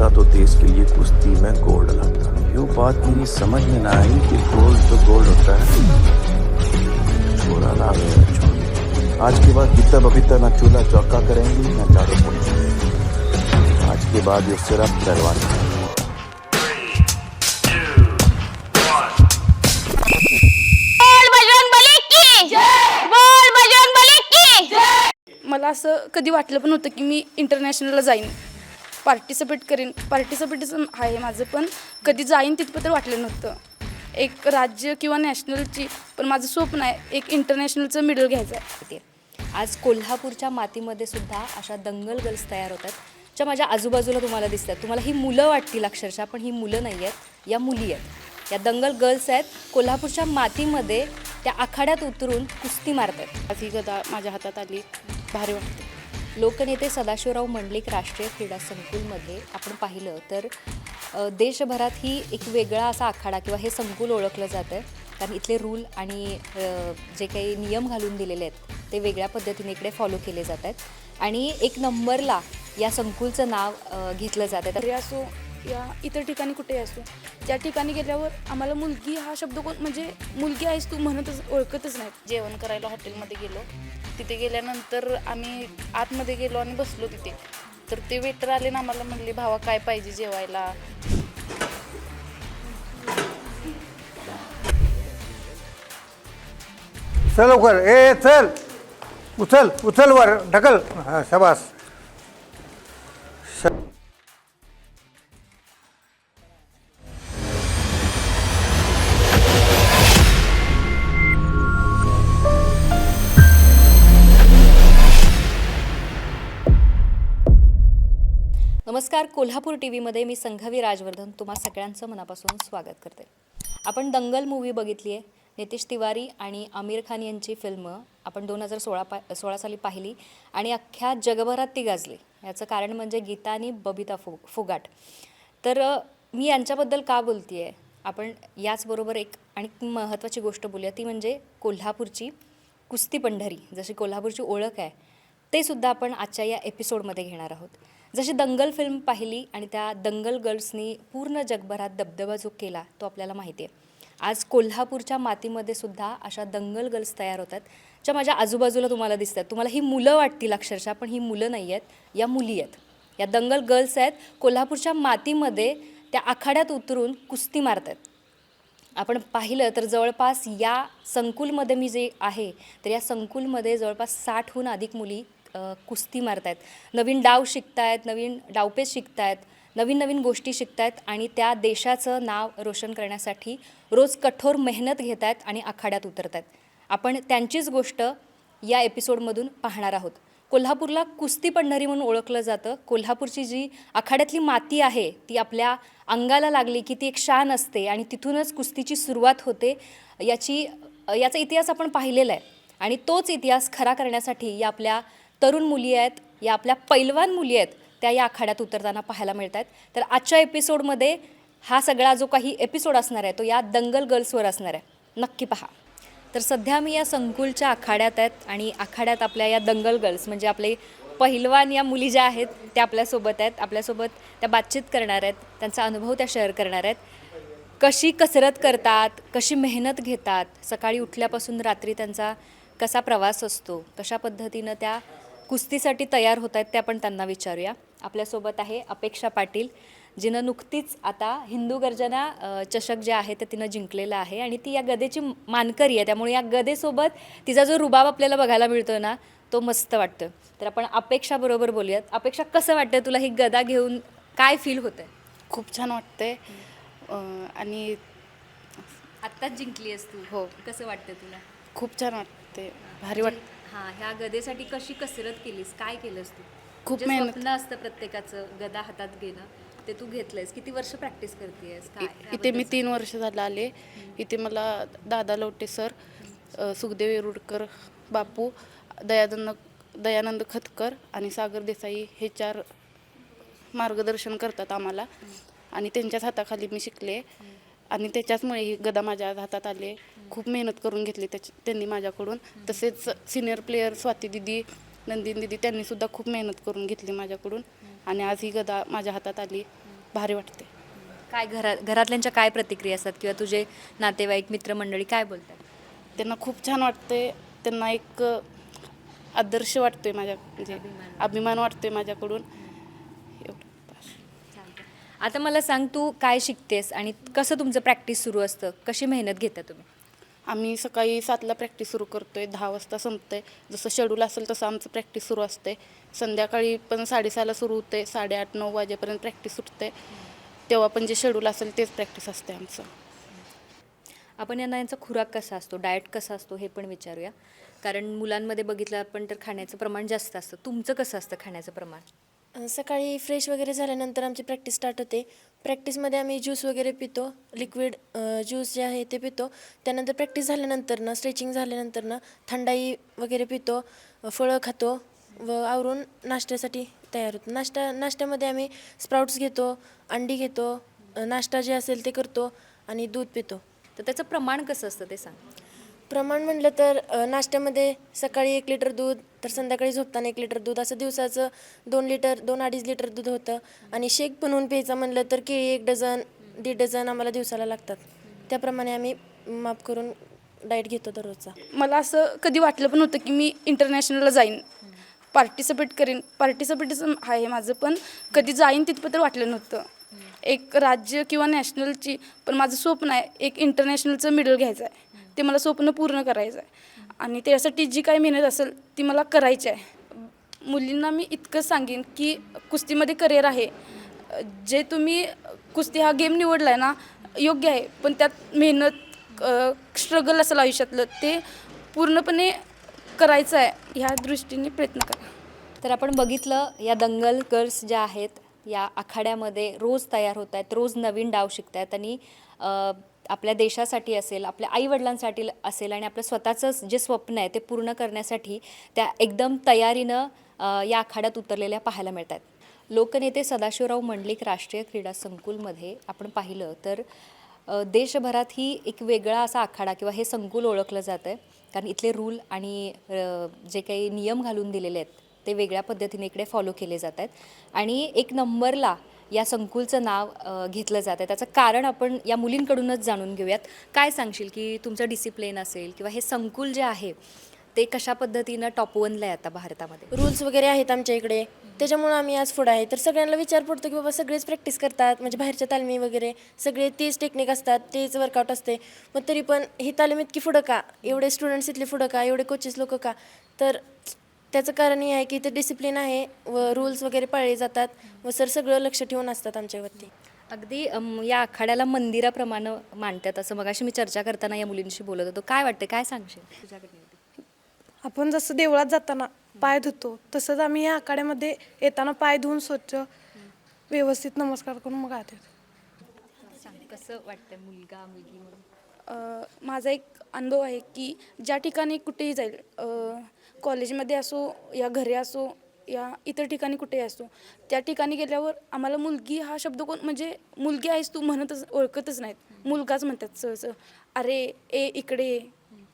होता तो देश के लिए कुश्ती में गोल्ड लाता। यूँ बात मेरी समझ में ना आई कि गोल्ड तो गोल्ड होता है। छोरा ना आज के बाद जितना बबीता ना चूल्हा चौका करेंगी ना चारों पुलिस आज के बाद ये सिर्फ पहलवान है बोल बजरंग बली की। बोल बजरंग बली की। मला असं कधी वाटलं पण होतं की मी इंटरनॅशनलला जाईन. पार्टिसिपेट करेन. पार्टिसिपेटिझम आहे माझं पण कधी जाईन तिथपर्यंत तर वाटलं नव्हतं. एक राज्य किंवा नॅशनलची पण माझं स्वप्न आहे एक इंटरनॅशनलचं मिडल घ्यायचं आहे. ते आज कोल्हापूरच्या मातीमध्ये सुद्धा अशा दंगल गर्ल्स तयार होतात ज्या माझ्या आजूबाजूला तुम्हाला दिसतात. तुम्हाला ही मुलं वाटतील अक्षरशः पण ही मुलं नाही आहेत या मुली आहेत. या दंगल गर्ल्स आहेत कोल्हापूरच्या मातीमध्ये त्या आखाड्यात उतरून कुस्ती मारतात आज ही गदा माझ्या हातात आली भारी वाटते. लोकनेते सदाशिवराव मंडलिक राष्ट्रीय क्रीडा संकुलमध्ये आपण पाहिलं तर देशभरात ही एक वेगळा असा आखाडा किंवा हे संकुल ओळखलं जातं. आहे कारण इथले रूल आणि जे काही नियम घालून दिलेले आहेत ते वेगळ्या पद्धतीने इकडे फॉलो केले जात आहेत आणि एक नंबरला या संकुलचं नाव घेतलं घेतलं जातं. तर असो या इतर ठिकाणी कुठेही असो. त्या ठिकाणी गेल्यावर आम्हाला मुलगी हा शब्द कोण म्हणजे मुलगी आहेस तू म्हणतच ओळखतच नाही जेवण करायला हॉटेलमध्ये गेलो. तिथे गेल्यानंतर आम्ही आतमध्ये गेलो आणि बसलो तिथे. तर ते वेटर आले ना आम्हाला म्हणले भावा काय पाहिजे जेवायला? चल लवकर. ए चल. उचल उचल वर. ढकल. हा शबास. नमस्कार कोल्हापूर टी व्हीमध्ये मी संघवी राजवर्धन तुम्हा सगळ्यांचं मनापासून स्वागत करते. आपण दंगल मूवी बघितली आहे नितीश तिवारी आणि आमिर खान यांची फिल्म आपण दोन हजार सोळा पा सोळा साली पाहिली आणि अख्ख्या जगभरात ती गाजली. याचं कारण म्हणजे गीता आणि बबिता फु फुगाट. तर मी यांच्याबद्दल का बोलते आहे आपण याचबरोबर एक आणि महत्त्वाची गोष्ट बोलूया. ती म्हणजे कोल्हापूरची कुस्ती पंढरी. जशी कोल्हापूरची ओळख आहे ते सुद्धा आपण आजच्या या एपिसोडमध्ये घेणार आहोत. जशी दंगल फिल्म पाहिली आणि त्या दंगल गर्ल्सनी पूर्ण जगभरात दबदबा जो केला तो आपल्याला माहिती आहे आज कोल्हापूरच्या मातीमध्ये सुद्धा अशा दंगल गर्ल्स तयार होतात ज्या माझ्या आजूबाजूला तुम्हाला दिसतात. तुम्हाला ही मुलं वाटतील अक्षरशः पण ही मुलं नाही आहेत या मुली आहेत. या दंगल गर्ल्स आहेत कोल्हापूरच्या मातीमध्ये त्या आखाड्यात उतरून कुस्ती मारतात. आपण पाहिलं तर जवळपास या संकुलमध्ये मी जे आहे तर या संकुलमध्ये जवळपास साठहून अधिक मुली कुस्ती मारत आहेत नवीन डाव शिकतायत नवीन डावपेच शिकतायत नवीन नवीन गोष्टी शिकतायत आणि त्या देशाचं नाव रोशन करण्यासाठी रोज कठोर मेहनत घेत आहेत आणि आखाड्यात उतरत आहेत आपण त्यांचीच गोष्ट या एपिसोडमधून पाहणार आहोत. कोल्हापूरला कुस्ती पंढरी म्हणून ओळखलं जातं. कोल्हापूरची जी आखाड्यातली माती आहे ती आपल्या अंगाला लागली की ती एक शान असते आणि तिथूनच कुस्तीची सुरुवात होते याची याचा इतिहास आपण पाहिलेला आहे. आणि तोच इतिहास खरा करण्यासाठी या आपल्या तरुण मुली आहेत या आपल्या पैलवान मुली आहेत त्या या आखाड्यात उतरताना पाहायला मिळत आहेत तर आजच्या एपिसोडमध्ये हा सगळा जो काही एपिसोड असणार आहे तो या दंगल गर्ल्सवर असणार आहे. नक्की पहा. तर सध्या मी या संकुलच्या आखाड्यात आहेत आणि आखाड्यात आपल्या या दंगल गर्ल्स म्हणजे आपले पहिलवान या मुली ज्या आहेत त्या आपल्यासोबत आहेत. आपल्यासोबत त्या बातचीत करणार आहेत त्यांचा अनुभव त्या शेअर करणार आहेत. कशी कसरत करतात कशी मेहनत घेतात सकाळी उठल्यापासून रात्री त्यांचा कसा प्रवास असतो कशा पद्धतीनं त्या कुस्तीसाठी तयार होत आहेत ते आपण त्यांना विचारूया. आपल्यासोबत आहे अपेक्षा पाटील. जिनं नुकतीच आता हिंदू गर्जना चषक जे आहे ते तिनं जिंकलेलं आहे आणि ती या गदेची मानकरी आहे. त्यामुळे या गदेसोबत तिचा जो रुबाब आपल्याला बघायला मिळतो ना तो मस्त वाटतो तर आपण अपेक्षाबरोबर बोलूयात. अपेक्षा कसं वाटतं तुला ही गदा घेऊन काय फील होतं खूप छान वाटतंय. आणि आत्ताच जिंकली आहेस तू. हो. कसं वाटतं तुला? खूप छान वाटते भारी वाट हां ह्या गदेसाठी कशी कसरत केलीस? काय केलंस तू? खूप मेहनत. स्वप्न असतं प्रत्येकाचं गदा हातात घेणं ते तू घेतलंयस. किती वर्ष प्रॅक्टिस करतेयस? काय? इथे मी तीन वर्ष झालं आले. इथे मला दादा लवटे सर अ, सुखदेव येरुडकर बापू दयानंद दयानंद खतकर आणि सागर देसाई हे चार मार्गदर्शन करतात आम्हाला. आणि त्यांच्याच हाताखाली मी शिकले. आणि त्याच्याचमुळे ही गदा माझ्या हातात आले खूप मेहनत करून घेतली त्याची त्यांनी माझ्याकडून. तसेच सिनियर प्लेयर स्वाती दिदी नंदिन दिदी त्यांनी सुद्धा खूप मेहनत करून घेतली माझ्याकडून. आणि आज ही गदा माझ्या हातात आली. भारी वाटते. काय घरा घरातल्यांच्या काय प्रतिक्रिया असतात किंवा तुझे नातेवाईक मित्रमंडळी काय बोलतात? त्यांना खूप छान वाटते. त्यांना एक आदर्श वाटतोय माझ्या म्हणजे अभिमान वाटतोय माझ्याकडून. आता मला सांग तू काय शिकतेस आणि कसं तुमचं प्रॅक्टिस सुरू असतं? कशी मेहनत घेता तुम्ही? आम्ही सकाळी सातला प्रॅक्टिस सुरू करतोय दहा वाजता संपतंय. जसं शेड्यूल असेल तसं आमचं प्रॅक्टिस सुरू असते संध्याकाळी पण साडेसहाला सुरू होते साडेआठ नऊ वाजेपर्यंत प्रॅक्टिस सुटते तेव्हा पण जे शेड्यूल असेल तेच प्रॅक्टिस असते आमचं. आपण यांना यांचा खुराक कसा असतो? डाएट कसा असतो? हे पण विचारूया. कारण मुलांमध्ये बघितलं आपण तर खाण्याचं प्रमाण जास्त असतं. तुमचं कसं असतं खाण्याचं प्रमाण? सकाळी फ्रेश वगैरे झाल्यानंतर आमची प्रॅक्टिस स्टार्ट होते. प्रॅक्टिसमध्ये आम्ही ज्यूस वगैरे पितो लिक्विड ज्यूस जे आहे ते पितो. त्यानंतर प्रॅक्टिस झाल्यानंतर ना स्ट्रेचिंग झाल्यानंतर ना थंडाई वगैरे पितो फळं खातो व आवरून नाश्त्यासाठी तयार होतो. नाश्ता नाश्त्यामध्ये आम्ही स्प्राउट्स घेतो अंडी घेतो नाश्ता जे असेल ते करतो आणि दूध पितो. तर त्याचं प्रमाण कसं असतं ते सांग. प्रमाण म्हटलं तर नाश्त्यामध्ये सकाळी एक लिटर दूध तर संध्याकाळी झोपताना एक लिटर दूध असं दिवसाचं दोन लिटर दोन अडीच लिटर दूध होतं. आणि शेक बनवून प्यायचं म्हणलं तर केळी एक डझन दीड डझन आम्हाला दिवसाला लागतात. त्याप्रमाणे आम्ही माफ करून डाएट घेतो दररोजचा. मला असं कधी वाटलं पण होतं की मी इंटरनॅशनलला जाईन. पार्टिसिपेट करीन. पार्टिसिपेटिझम आहे माझं पण. कधी जाईन तिथपत तर वाटलं नव्हतं. एक राज्य किंवा नॅशनलची पण माझं स्वप्न आहे एक इंटरनॅशनलचं मेडल घ्यायचं आहे. ते मला स्वप्न पूर्ण करायचं आहे आणि त्यासाठी जी काही मेहनत असेल ती मला करायची आहे मुलींना मी इतकं सांगेन की कुस्तीमध्ये करिअर आहे. जे तुम्ही कुस्ती हा गेम निवडला आहे ना योग्य आहे. पण त्यात मेहनत स्ट्रगल असेल आयुष्यातलं ते पूर्णपणे करायचं आहे ह्या दृष्टीने प्रयत्न करा. तर आपण बघितलं या दंगल गर्ल्स ज्या आहेत या आखाड्यामध्ये रोज तयार होत आहेत रोज नवीन डाव शिकत आहेत आणि आपल्या देशासाठी असेल आपल्या आईवडिलांसाठी असेल आणि आपलं स्वतःचं जे स्वप्न आहे ते पूर्ण करण्यासाठी त्या एकदम तयारीनं या आखाड्यात उतरलेल्या पाहायला मिळत आहेत लोकनेते सदाशिवराव मंडलिक राष्ट्रीय क्रीडा संकुलमध्ये आपण पाहिलं तर देशभरात ही एक वेगळा असा आखाडा किंवा हे संकुल ओळखलं जातं आहे कारण इथले रूल आणि जे काही नियम घालून दिलेले आहेत ते वेगळ्या पद्धतीने इकडे फॉलो केले जात आहेत. आणि एक नंबरला या संकुलचं नाव घेतलं जातं आहे त्याचं कारण आपण या मुलींकडूनच जाणून घेऊयात. काय सांगशील की तुमचं डिसिप्लिन असेल किंवा हे संकुल जे आहे ते कशा पद्धतीनं टॉप वनला आहे आता भारतामध्ये? रूल्स वगैरे आहेत आमच्या इकडे. त्याच्यामुळं आम्ही आज पुढं आहे. तर सगळ्यांना विचार पडतो की बाबा सगळेच प्रॅक्टिस करतात. म्हणजे बाहेरच्या तालमी वगैरे सगळे तेच टेक्निक असतात तेच वर्कआउट असते. मग तरी पण ही तालीम इतकी पुढं का? एवढे स्टुडंट्स इथले पुढं का? एवढे कोचेस लोक का? तर त्याचं कारण हे आहे की इथे डिसिप्लिन आहे व रूल्स वगैरे पाळले जातात व सर सगळं लक्ष ठेवून असतात आमच्यावरती. अगदी अम, या आखाड्याला मंदिराप्रमाणे मांडतात असं मगाशी मी चर्चा करताना या मुलींशी बोलत होतो. काय वाटतं काय सांगशील तुझ्याकडे? आपण जसं देवळात जाताना पाय धुतो तसंच आम्ही या आखाड्यामध्ये येताना पाय धुवून स्वच्छ व्यवस्थित नमस्कार करून मग आत येतो. सांग कसं वाटतं मुलगा मुलगी? म्हणून अ, माझा एक अनुभव आहे की ज्या ठिकाणी कुठेही जाईल अ, कॉलेजमध्ये असो या घरी असो या इतर ठिकाणी कुठेही असो त्या ठिकाणी गेल्यावर आम्हाला मुलगी हा शब्द कोण म्हणजे मुलगी आहेस तू म्हणतच ओळखतच नाहीत. मुलगाच म्हणतात सहज अरे ए इकडे ये.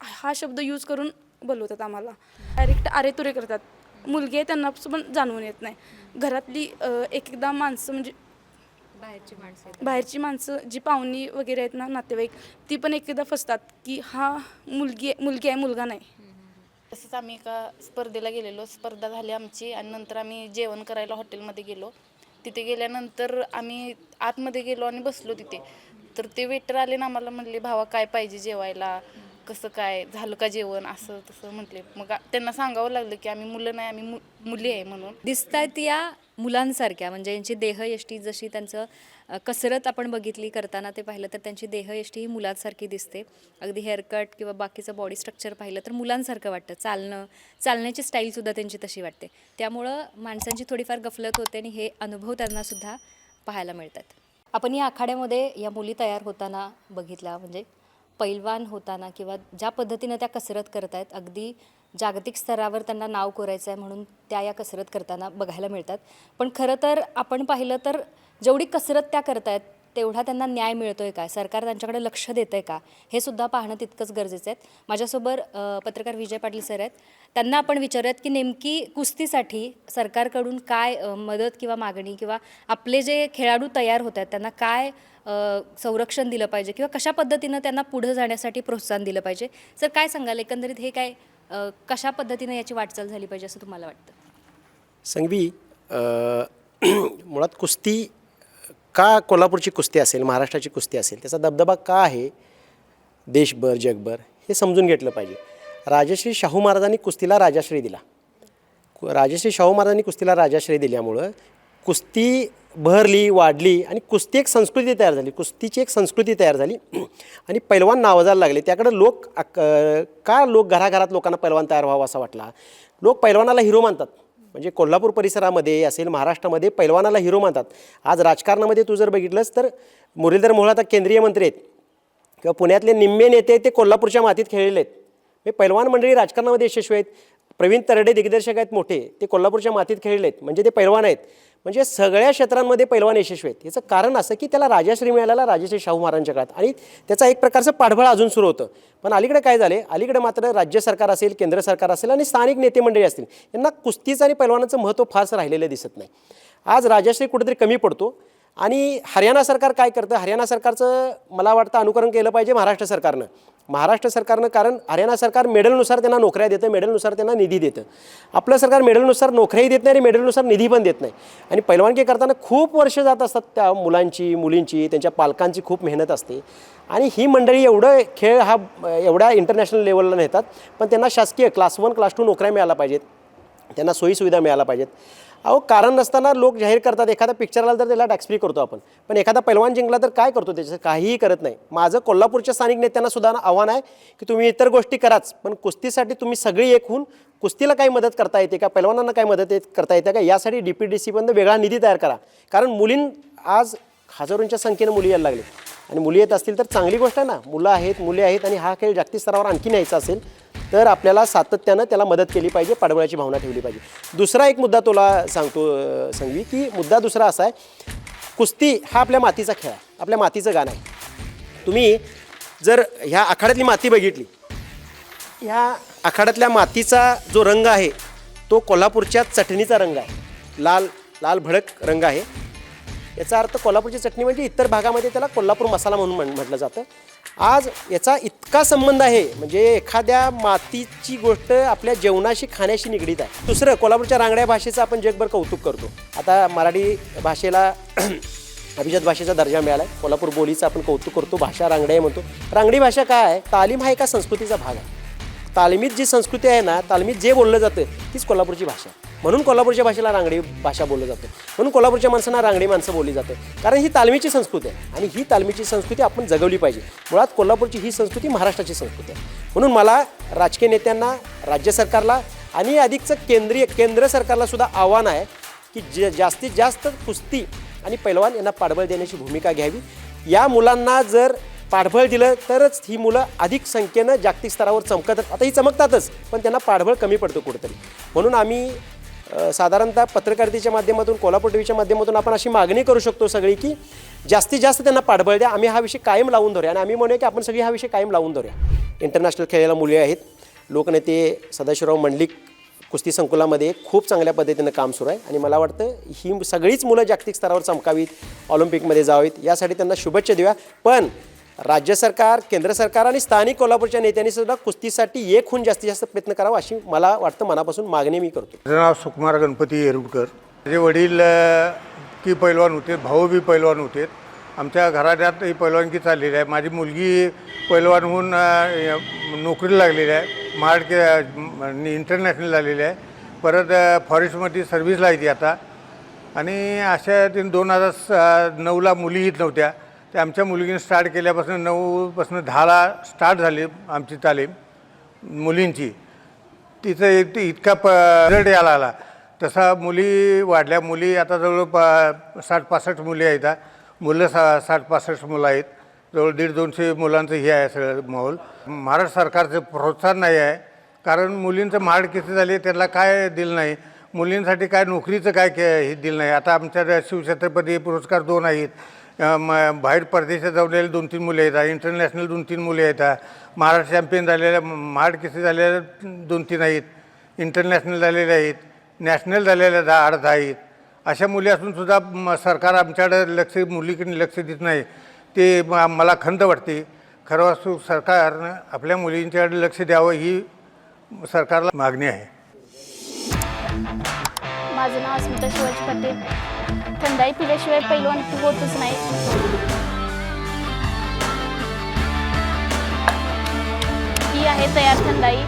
हा शब्द यूज करून बोलवतात आम्हाला. डायरेक्ट अरे तुरे करतात. मुलगी आहे त्यांना पण जाणवून येत नाही. घरातली अ, एक एकदा माणसं म्हणजे बाहेरची माणसं. बाहेरची माणसं जी पाहुणी वगैरे आहेत ना नातेवाईक ती पण एकदा फसतात की हा मुलगी मुलगी आहे मुलगा नाही. तसंच आम्ही एका स्पर्धेला गेलेलो. स्पर्धा झाली आमची आणि नंतर आम्ही जेवण करायला हॉटेलमध्ये गेलो. तिथे गेल्यानंतर आम्ही आतमध्ये गेलो आणि बसलो तिथे. तर ते वेटर आले ना आम्हाला म्हणले भावा काय पाहिजे जेवायला? कसं काय झालं का जेवण असं तसं म्हटले. मग त्यांना सांगावं लागलं की आम्ही मुलं नाही आम्ही मु मुली आहे म्हणून. दिसतायत या मुलांसारख्या म्हणजे यांची देहयष्टी जशी त्यांचं कसरत आपण बघितली करताना ते पाहिलं तर त्यांची देहयष्टी ही मुलांसारखी दिसते. अगदी हेअरकट किंवा बाकीचं बॉडी स्ट्रक्चर पाहिलं तर मुलांसारखं वाटतं. चालणं चालण्याची स्टाईलसुद्धा त्यांची तशी वाटते. त्यामुळं माणसांची थोडीफार गफलत होते आणि हे अनुभव त्यांनासुद्धा पाहायला मिळतात. आपण या आखाड्यामध्ये या मुली तयार होताना बघितला म्हणजे पैलवान होताना किंवा ज्या पद्धतीनं त्या कसरत करत आहेत अगदी जागतिक स्तरावर त्यांना नाव कोरायचं आहे म्हणून त्या या कसरत करताना बघायला मिळतात. पण खरं तर आपण पाहिलं तर जेवढी कसरत त्या करतायत तेवढा त्यांना न्याय मिळतो आहे का? सरकार त्यांच्याकडे लक्ष देतं आहे का? हे सुद्धा पाहणं तितकंच गरजेचं आहे. माझ्यासोबत पत्रकार विजय पाटील सर आहेत. त्यांना आपण विचारूयात की नेमकी कुस्तीसाठी सरकारकडून काय मदत किंवा मागणी किंवा आपले जे खेळाडू तयार होत आहेत त्यांना काय संरक्षण दिलं पाहिजे किंवा कशा पद्धतीनं त्यांना पुढं जाण्यासाठी प्रोत्साहन दिलं पाहिजे? सर काय सांगाल? एकंदरीत हे काय कशा पद्धतीनं याची वाटचाल झाली पाहिजे असं तुम्हाला वाटतं? संघवी मुळात कुस्ती का कोल्हापूरची कुस्ती असेल महाराष्ट्राची कुस्ती असेल त्याचा दबदबा का आहे? देशभर जगभर हे समजून घेतलं पाहिजे. राजश्री शाहू महाराजांनी कुस्तीला राजाश्रय दिला. कु- राजश्री शाहू महाराजांनी कुस्तीला राजाश्रय दिल्यामुळं कुस्ती बहरली वाढली आणि कुस्ती एक संस्कृती तयार झाली. कुस्तीची एक संस्कृती तयार झाली. आणि पैलवान नावाजायला लागले. त्याकडे लोक का लोक घराघरात लोकांना पैलवान तयार व्हावा असा वाटला? लोक पैलवानाला हिरो मानतात. म्हणजे कोल्हापूर परिसरामध्ये असेल महाराष्ट्रामध्ये पैलवानाला हिरो मानतात. आज राजकारणामध्ये तू जर बघितलंस तर मुरलीधर मोहोळ आता केंद्रीय मंत्री आहेत. किंवा पुण्यातले निम्मे नेते ते कोल्हापूरच्या मातीत खेळलेले आहेत. हे पैलवान मंडळी राजकारणामध्ये यशस्वी आहेत. प्रवीण तरडे दिग्दर्शक आहेत मोठे. ते कोल्हापूरच्या मातीत खेळलेले आहेत म्हणजे ते पैलवान आहेत. म्हणजे सगळ्या क्षेत्रांमध्ये पैलवान यशस्वी आहेत. याचं कारण असं की त्याला राजाश्री मिळालेला राजाश्री शाहू महाराजांच्या काळात. आणि त्याचा एक प्रकारचं पाठबळ अजून सुरू होतं. पण अलीकडे काय झाले? अलीकडे मात्र राज्य सरकार असेल केंद्र सरकार असेल आणि स्थानिक नेते मंडळी असतील यांना कुस्तीचं आणि पैलवानाचं महत्त्व फारसं राहिलेलं दिसत नाही. आज राजाश्री कुठेतरी कमी पडतो. आणि हरियाणा सरकार काय करतं? हरियाणा सरकारचं मला वाटतं अनुकरण केलं पाहिजे महाराष्ट्र सरकारनं. महाराष्ट्र सरकारनं कारण हरियाणा सरकार मेडलनुसार त्यांना नोकऱ्या देतं मेडलनुसार त्यांना निधी देतं. आपलं सरकार मेडलनुसार नोकऱ्याही देत नाही आणि मेडलनुसार निधी पण देत नाही. आणि पैलवानकी करताना खूप वर्ष जात असतात त्या मुलांची मुलींची त्यांच्या पालकांची खूप मेहनत असते. आणि ही मंडळी एवढं खेळ हा एवढ्या इंटरनॅशनल लेवलला नेतात पण त्यांना शासकीय क्लास वन क्लास टू नोकऱ्या मिळायला पाहिजेत. त्यांना सोयीसुविधा मिळायला पाहिजेत. अहो कारण नसताना लोक जाहीर करतात एखादा पिक्चर आला तर त्याला टॅक्स फ्री करतो आपण. पण एखादा पैलवान जिंकला तर काय करतो त्याचं काहीही करत नाही. माझं कोल्हापूरच्या स्थानिक नेत्यांना सुद्धा आव्हान आहे की तुम्ही इतर गोष्टी कराच पण कुस्तीसाठी तुम्ही सगळी एक होऊन कुस्तीला काही मदत करता येते का? पैलवानांना काही मदत येत करता येते का? यासाठी डी पी डी सीबंद वेगळा निधी तयार करा. कारण मुलीं आज हजारोंच्या संख्येनं मुली यायला लागले. आणि मुली येत असतील तर चांगली गोष्ट आहे ना. मुलं आहेत मुली आहेत आणि हा खेळ जागतिक स्तरावर आणखी न्यायचा असेल तर आपल्याला सातत्यानं त्याला मदत केली पाहिजे पाठबळाची भावना ठेवली पाहिजे. दुसरा एक मुद्दा तुला सांगतो अं, संघवी की मुद्दा दुसरा असा आहे कुस्ती हा आपल्या मातीचा खेळ आहे आपल्या मातीचं गाणं आहे. तुम्ही जर ह्या आखाड्यातली माती बघितली ह्या आखाड्यातल्या मातीचा जो रंग आहे तो कोल्हापूरच्या चटणीचा रंग आहे. लाल लाल भडक रंग आहे. याचा अर्थ कोल्हापूरची चटणी म्हणजे इतर भागामध्ये त्याला कोल्हापूर मसाला म्हणून म्हण म्हटलं जातं. आज याचा इतका संबंध आहे म्हणजे एखाद्या मातीची गोष्ट आपल्या जेवणाशी खाण्याशी निगडीत आहे. दुसरं कोल्हापूरच्या रांगड्या भाषेचं आपण जगभर कौतुक करतो. आता मराठी भाषेला अभिजात भाषेचा दर्जा मिळाला आहे कोल्हापूर बोलीचं आपण कौतुक करतो भाषा रांगड्या म्हणतो. रांगडी भाषा काय आहे? तालीम हा एका संस्कृतीचा भाग आहे. तालमीत जी संस्कृती आहे ना तालमीत जे बोललं जातं तीच कोल्हापूरची भाषा आहे. म्हणून कोल्हापूरच्या भाषेला रांगडी भाषा बोललं जातं. म्हणून कोल्हापूरच्या माणसांना रांगडी माणसं बोलली जातं. कारण ही तालमीची संस्कृती आहे आणि ही तालमीची संस्कृती आपण जगवली पाहिजे. मुळात कोल्हापूरची ही संस्कृती महाराष्ट्राची संस्कृती आहे. म्हणून मला राजकीय नेत्यांना राज्य सरकारला आणि अधिकचं केंद्रीय केंद्र सरकारला सुद्धा आव्हान आहे की जे जास्तीत जास्त कुस्ती आणि पैलवान यांना पाठबळ देण्याची भूमिका घ्यावी. या मुलांना जर पाठबळ दिलं तरच ही मुलं अधिक संख्येनं जागतिक स्तरावर चमकतात. आता ही चमकतातच पण त्यांना पाठबळ कमी पडतं कुठंतरी. म्हणून आम्ही साधारणतः पत्रकारितेच्या माध्यमातून कोल्हापूर टीव्हीच्या माध्यमातून आपण अशी मागणी करू शकतो सगळी की जास्तीत जास्त त्यांना पाठबळ द्या. आम्ही हा विषय कायम लावून धरूया. आणि आम्ही म्हणूया की आपण सगळी हा विषय कायम लावून धरूया. इंटरनॅशनल खेळायला मुली आहेत. लोकनेते सदाशिवराव मंडलिक कुस्ती संकुलामध्ये खूप चांगल्या पद्धतीनं काम सुरू आहे. आणि मला वाटतं ही सगळीच मुलं जागतिक स्तरावर चमकावीत ऑलिम्पिकमध्ये जावीत. यासाठी त्यांना शुभेच्छा देऊया. पण राज्य सरकार केंद्र सरकार आणि स्थानिक कोल्हापूरच्या नेत्यांनी सुद्धा कुस्तीसाठी एक होऊन जास्तीत जास्त प्रयत्न करावा अशी मला वाटतं मनापासून मागणी मी करतो. माझं नाव सुकुमार गणपती येरुडकर. माझे वडील की पैलवान होते भाऊ बी पैलवान होते. आमच्या घरात ही पैलवानकी चाललेली आहे. माझी मुलगी पैलवान होऊन नोकरीला लागलेली आहे. महाड इंटरनॅशनल झालेली आहे. परत फॉरेस्टमध्ये सर्व्हिसला आहे ती आता. आणि अशा तीन दोन हजार स नऊला मुली येत नव्हत्या. ते आमच्या मुलगीने स्टार्ट केल्यापासून नऊपासून दहाला स्टार्ट झाली आमची तालीम मुलींची. तिचं एक ती इतका प रिझल्ट यायला आला. तसा मुली वाढल्या. मुली आता जवळ प साठ पासष्ट मुली आहेत मुलं सा साठ पासष्ट मुलं आहेत. जवळ दीड दोनशे मुलांचं हे आहे सगळं माहोल. महाराष्ट्र सरकारचं प्रोत्साहन नाही आहे. कारण मुलींचं महाड किती झाली त्यांना काय दिलं नाही. मुलींसाठी काय नोकरीचं काय के हे दिलं नाही. आता आमच्या शिवछत्रपती पुरस्कार दोन आहेत. म- बाहेर परदेशात जाऊन दोन तीन मुले येतात इंटरनॅशनल दोन तीन मुले येतात. महाराष्ट्र चॅम्पियन झालेल्या महाड केसी झालेल्या दोन तीन आहेत इंटरनॅशनल झालेले आहेत नॅशनल झालेल्या दहा आठ दहा आहेत. अशा मुली असूनसुद्धा म- सरकार आमच्याकडे लक्ष मुलीकडे लक्ष देत नाही. ते मला खंत वाटते. खरं असू सरकारनं आपल्या मुलींच्याकडे लक्ष द्यावं ही सरकारला मागणी आहे. माझं नाव अस्मिता शिवाजी पाटील. थंडाई पिल्याशिवाय पैलवान होतच नाही. ही आहे तयार थंडाई.